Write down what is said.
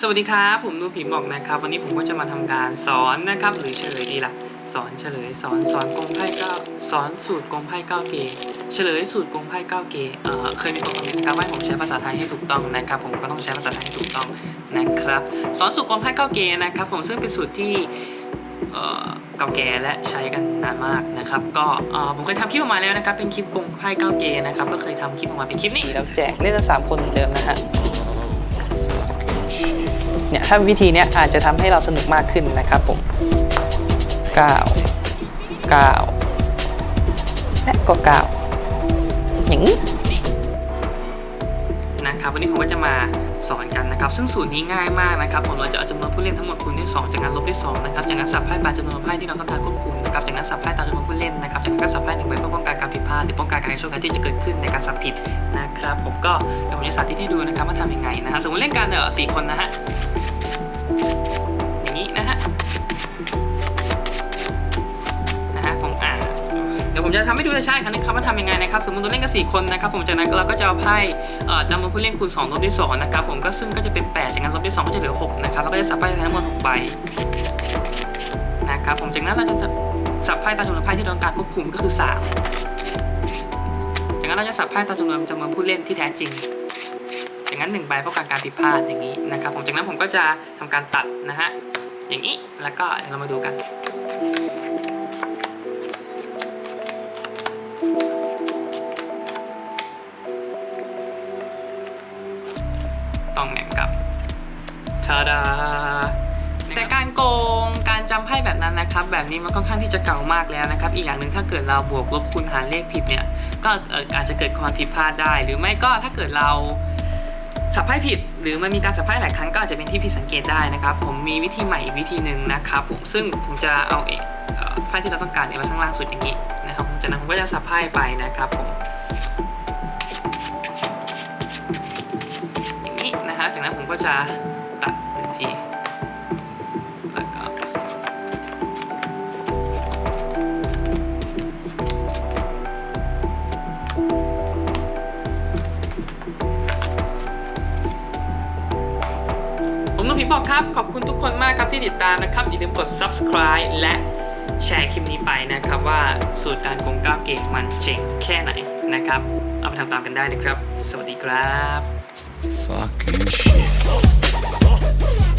สวัสดีครับ ผมนูผีบอกนะครับ วันนี้ผมก็จะมาทำการสอนนะครับ หรือเฉลยดีละสอนเฉลยสอนสอนกงไพ่เก้าสอนสูตรกงไพ่เก้าเกเฉลยสูตรกงไพ่เก้าเกเอ่อเคยมีคนคอมเมนต์นะครับว่าผมใช้ภาษาไทยให้ถูกต้องนะครับ ผมก็ต้องใช้ภาษาไทยให้ถูกต้องนะครับ สอนสูตรกงไพ่เก้าเกนะครับ ผมซึ่งเป็นสูตรที่เก่าแก่และใช้กันนานมากนะครับ ก็ผมเคยทำคลิปออกมาแล้วนะครับ เป็นคลิปกงไพ่เก้าเกนะครับ ก็เคยทำคลิปออกมาเป็นคลิปนี้แล้วแจกเล่นกันสามคนเหมือนเดิมนะฮะ เนี่ยถ้าวิธีนี้อาจจะทำให้เราสนุกมากขึ้นนะครับผมเก้าเก้าและก็เก้าอย่างนี้ นะครับวันนี้ผมก็จะมาสอนกันนะครับ ซึ่งสูตรนี้ง่ายมากนะครับผมเราจะเอาจำนวนผู้เล่นทั้งหมดคูณด้วย 2 จากนั้นลบด้วย2นะครับจากนั้นสับไพ่บาจำนวนไพ่ที่เราต้องการควบคุมนะครับจากนั้นสับไพ่ตามจำนวนผู้เล่นนะครับจากนั้นก็สับไพ่หนึ่งใบเพื่อป้องกันการผิดพลาดหรือป้องกันการโชคร้ายที่จะเกิดขึ้นในการสับผิดนะครับผมก็เดี๋ยวผมจะสาธิตให้ดูนะครับว่าทำยังไงนะฮะสมมติเล่นกันเออสี่คนนะฮะ ยวผมจะทำให้ดูช้าๆอีกครั้งนึงครับว่าทำยังไงนะครับสมมติเราเล่นกันสี่คนนะครับผมจากนั้นเราก็จะเอาไพ่จำนวนผู้เล่นคูณ2ลบด้วย2นะครับผมก็ซึ่งก็จะเป็น 8 จากนั้นลบด้วย2ก็จะเหลือ6นะครับแล้วก็จะสับไพ่ทั้งหมด6ใบนะครับผมจากนั้นเราจะสับไพ่ตามจำนวนไพ่ที่เราต้องการควบคุมก็คือ 3 จากนั้นเราจะสับไพ่ตามจำนวนจำนวนผู้เล่นที่แท้จริงจากนั้น1ใบป้องกันการผิดพลาดอย่างนี้นะครับผมจากนั้นผมก็จะทำการตัดนะฮะอย่างนี้แล้วก็เดี๋ยวเรามาดูกัน ต้องแหม่มกับทาดาแต่การโกงการจำไพ่แบบนั้นนะครับ แบบนี้มันค่อนข้างที่จะเก่ามากแล้วนะครับ อีกอย่างหนึ่งถ้าเกิดเราบวกลบคูณหารเลขผิดเนี่ย ก็เอ่ออาจจะเกิดความผิดพลาดได้ หรือไม่ก็ถ้าเกิดเราสับไพ่ผิด หรือมันมีการสับไพ่หลายครั้งก็อาจจะเป็นที่ผิดสังเกตได้นะครับ ผมมีวิธีใหม่อีกวิธีหนึ่งนะครับผมซึ่งผมจะเอาเอกเอ่อไพ่ที่เราต้องการเนี่ยไว้ข้างล่างสุดอย่างนี้นะครับผมจากนั้นผมก็จะสับไพ่ไปนะครับผม ก็จะตัดหนึ่งทีแล้วก็ผมนุ่มผีบอกครับ ขอบคุณทุกคนมากครับที่ติดตามนะครับ อย่าลืมกด subscribe และแชร์คลิปนี้ไปนะครับว่าสูตรการโกงก้าวเก่งมันเจ๋งแค่ไหนนะครับ เอาไปทำตามกันได้นะครับ สวัสดีครับ Fucking どこだ?